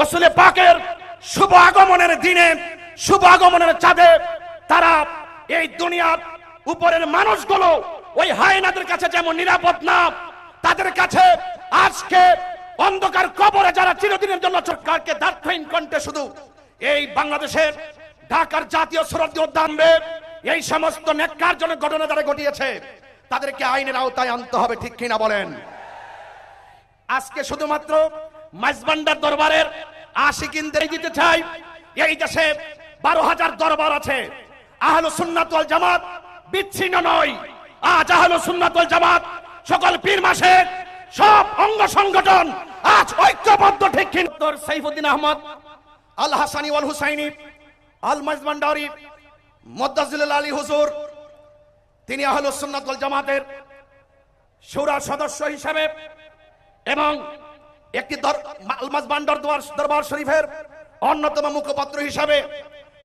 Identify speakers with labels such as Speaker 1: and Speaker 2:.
Speaker 1: রসুলের পাকের শুভ আগমনের দিনে, শুভ আগমনের চাঁদে তারা এই দুনিয়ার উপরের মানুষগুলো ওই হায়নাদের কাছে যেমন নিরাপদ না, তাদের কাছে আজকে অন্ধকার কবরে যারা চিরদিনের জন্য সরকারকে দার্থহীন কণ্ঠে শুধু এই বাংলাদেশের ঢাকার জাতীয় সরহদি উদ্যানবে এই সমস্ত নেককারজনক ঘটনা যারা ঘটিয়েছে, তাদেরকে আইনের আওতায় আনতে হবে, ঠিক কিনা বলেন? আজকে শুধুমাত্র মাইজবান্ডার দরবারের আশিকিনদের দিতে চাই। এই দেশে বারো হাজার দরবার আছে। আহলো সুন্নাত ওয়াল জামাত বিচ্ছিন্ন নয়। আজ আহলো সুন্নাত ওয়াল জামাত সকল পীর মাসে সব অঙ্গ সংগঠন আজ ঐক্যবদ্ধ ঠিক ডক্টর সাইফুদ্দিন আহমদ, আল হাসানি ওয়াল হুসাইনি, আল মাইজবান্ডারি মদ্দাজিল আলী হুজুর, তিনি আহলো সুন্নাত ওয়াল জামাতের সুরা সদস্য হিসাবে এবং একটি বান্ডার দরবার শরীফের অন্যতম মুখপাত্র হিসাবে